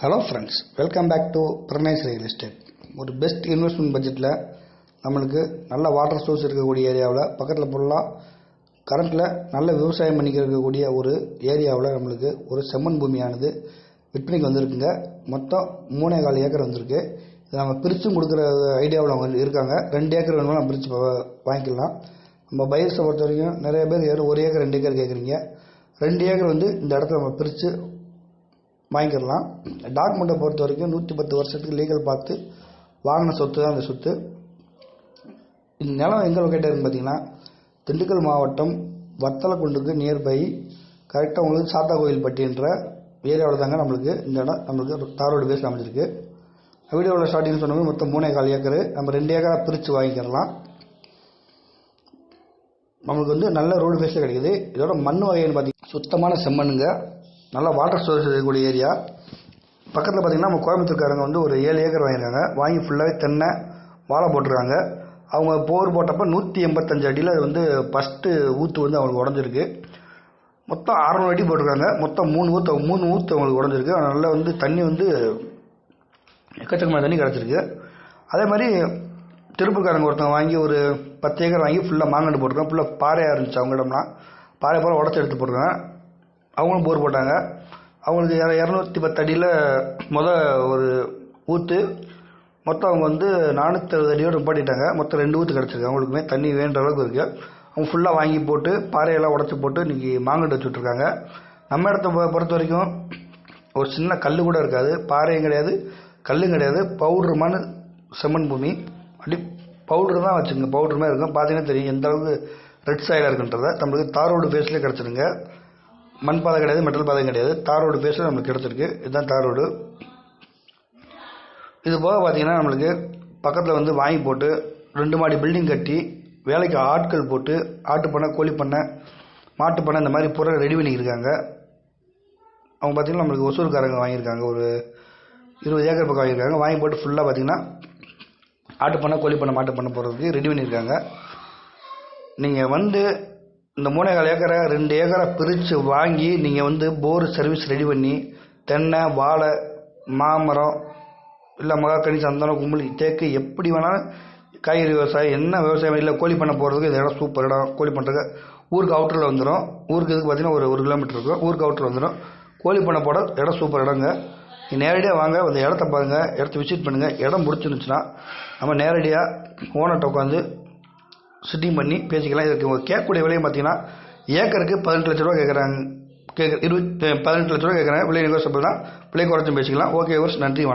Hello friends welcome back to Pranesh real estate ஒரு best investment பட்ஜெட்டில் நம்மளுக்கு நல்ல வாட்டர் சோர்ஸ் இருக்கக்கூடிய ஏரியாவில் பக்கத்தில் ஃபுல்லாக கரண்ட்டில் நல்ல விவசாயம் பண்ணிக்க இருக்கக்கூடிய ஒரு ஏரியாவில் நம்மளுக்கு ஒரு செம்மண் பூமியானது விற்பனைக்கு வந்திருக்குங்க. மொத்தம் மூணே கால் ஏக்கர் வந்திருக்கு. இது நம்ம பிரித்தும் கொடுக்குற ஐடியாவில் அவங்க இருக்காங்க. ரெண்டு ஏக்கர் வேணுமோ நம்ம பிரித்து வாங்கிக்கலாம். நம்ம பயிர்ஸை பொறுத்த வரைக்கும் நிறைய பேர் ஏறும் ஒரு ஏக்கர் ரெண்டு ஏக்கர் கேட்குறீங்க ரெண்டு ஏக்கர் வந்து இந்த இடத்துல நம்ம பிரித்து வாங்கிக்கலாம் டாக்குமெண்ட்டை பொறுத்த வரைக்கும் நூற்றி பத்து வருஷத்துக்கு லீகல் பார்த்து வாங்கின சொத்து தான் இந்த சொத்து. இந்த நிலம் எங்கே லொக்கேட் பார்த்தீங்கன்னா திண்டுக்கல் மாவட்டம் வத்தலக்குண்டுக்கு நியர்பை கரெக்டாக உங்களுக்கு சாத்தா கோயில்பட்டின்ற ஏரியாவில் தாங்க நம்மளுக்கு இந்த இடம் நம்மளுக்கு தாரோடு பேஸ் அமைஞ்சிருக்கு. வீடியோவில் ஸ்டார்டிங் சொன்னது மொத்தம் மூணே கால் ஏக்கர். நம்ம ரெண்டு ஏக்கராக பிரித்து வாங்கிக்கிறலாம். நம்மளுக்கு வந்து நல்ல ரோடு பேஸில் கிடைக்குது. இதோட மண் வகைன்னு பார்த்தீங்கன்னா சுத்தமான செம்மண்ணுங்க. நல்ல வாட்டர் ஸ்டோரேஜ் இருக்கக்கூடிய ஏரியா பக்கத்தில் பார்த்தீங்கன்னா நம்ம கோயம்புத்தூர்காரங்க வந்து ஒரு ஏழு ஏக்கர் வாங்கியிருக்காங்க. வாங்கி ஃபுல்லாகவே தென்னை வாழை போட்டிருக்காங்க. அவங்க போர் போட்டப்போ நூற்றி எண்பத்தஞ்சு அடியில் வந்து ஃபஸ்ட்டு ஊற்று வந்து அவங்களுக்கு உடஞ்சிருக்கு. மொத்தம் அறநூறு அடி போட்டிருக்காங்க. மொத்தம் மூணு ஊற்று மூணு ஊற்று அவங்களுக்கு உடஞ்சிருக்கு. அதனால் வந்து தண்ணி வந்து எக்கச்சக்கமான தண்ணி கிடச்சிருக்கு. அதே மாதிரி திருப்பூர்காரங்க ஒருத்தவங்க வாங்கி ஒரு பத்து ஏக்கர் வாங்கி ஃபுல்லாக மாங்கண்டு போட்டிருக்காங்க. ஃபுல்லாக பாறையாக இருந்துச்சு அவங்க இடம்லாம் பாறை போல் உடச்சி எடுத்து போட்டிருக்காங்க. அவங்களும் போர் போட்டாங்க. அவங்களுக்கு இரநூத்தி பத்து அடியில் மொதல் ஒரு ஊற்று மொத்தம் அவங்க வந்து நானூற்றறுபது அடியோடு நிப்பாட்டிட்டாங்க. மொத்தம் ரெண்டு ஊற்று கிடச்சிருக்கு. அவங்களுக்குமே தண்ணி வேண்ட அளவுக்கு இருக்குது அவங்க ஃபுல்லாக வாங்கி போட்டு பாறையெல்லாம் உடச்சி போட்டு இன்றைக்கி மாங்கண்டு வச்சு விட்ருக்காங்க நம்ம இடத்த பொ- பொறுத்த வரைக்கும் ஒரு சின்ன கல் கூட இருக்காது. பாறையும் கிடையாது. கல்லும் கிடையாது. பவுடருமான செம்மண் பூமி. அப்படி பவுடர் தான் வச்சுங்க பவுடர் மாதிரி இருக்கும். பார்த்தீங்கன்னா தெரியும். எந்த அளவுக்கு ரெட் சைடாக இருக்குன்றத. நம்மளுக்கு தார் ரோடு ஃபேஸ்லேயே கிடச்சிருங்க. மண் பாதை கிடையாது மெட்டல் பாதை கிடையாது. தார் ரோடு பேஸில் நம்மளுக்கு கிடச்சிருக்கு. இதுதான் தார் ரோடு இது போக பார்த்தீங்கன்னா நம்மளுக்கு பக்கத்தில் வந்து வாங்கி போட்டு ரெண்டு மாடி பில்டிங் கட்டி வேலைக்கு ஆட்கள் போட்டு ஆட்டு பண்ணை கோழி பண்ணை மாட்டு பண்ணை இந்த மாதிரி பொருளை ரெடி பண்ணியிருக்காங்க அவங்க பார்த்தீங்கன்னா நம்மளுக்கு ஒசூர்காரங்க வாங்கியிருக்காங்க. ஒரு இருபது ஏக்கர் பக்கம் வாங்கியிருக்காங்க. வாங்கி போட்டு ஃபுல்லாக பார்த்தீங்கன்னா ஆட்டு பண்ணை கோழி பண்ணை மாட்டு பண்ணை போடுறதுக்கு ரெடி பண்ணியிருக்காங்க. நீங்கள் வந்து இந்த மூணேகால் ஏக்கரை ரெண்டு ஏக்கரை பிரித்து வாங்கி நீங்கள் வந்து போர் சர்வீஸ் ரெடி பண்ணி தென்னை வாழை மாமரம் இல்லை மகாக்கனி சந்தனம் கும்பலி தேக்கு எப்படி வேணாலும் காய்கறி விவசாயம் என்ன விவசாயம் இல்லை கோழி பண்ண போகிறதுக்கு இந்த இடம் சூப்பர் இடம் கோழி பண்ணுறதுக்கு ஊருக்கு அவுட்டரில் வந்துடும் ஊருக்கு இதுக்கு பார்த்தீங்கன்னா ஒரு ஒரு கிலோமீட்டர் இருக்கும். ஊருக்கு அவுட்டரில் வந்துடும் கோழி பண்ண போட இடம் சூப்பர் இடங்க. நீ நேரடியாக வாங்க அந்த இடத்த பாருங்கள் இடத்த விசிட் பண்ணுங்கள் இடம் பிடிச்சிருந்துச்சுன்னா நம்ம நேரடியாக ஓனர்கிட்ட உட்காந்து சிட்டிங் பண்ணி பேசிக்கலாம். இதுக்கு கேட்கக்கூடிய விலையும் பார்த்தீங்கன்னா ஏக்கருக்கு பதினெட்டு லட்ச ரூபா கேட்குறாங்க. கேட்குற இருபத்தி பதினெட்டு லட்ச ரூபா கேட்குறாங்க. விலை நெகோசியபிள் தான். விலை குறைச்சும் பேசிக்கலாம். ஓகே வர்ஸ் நன்றி வணக்கம்.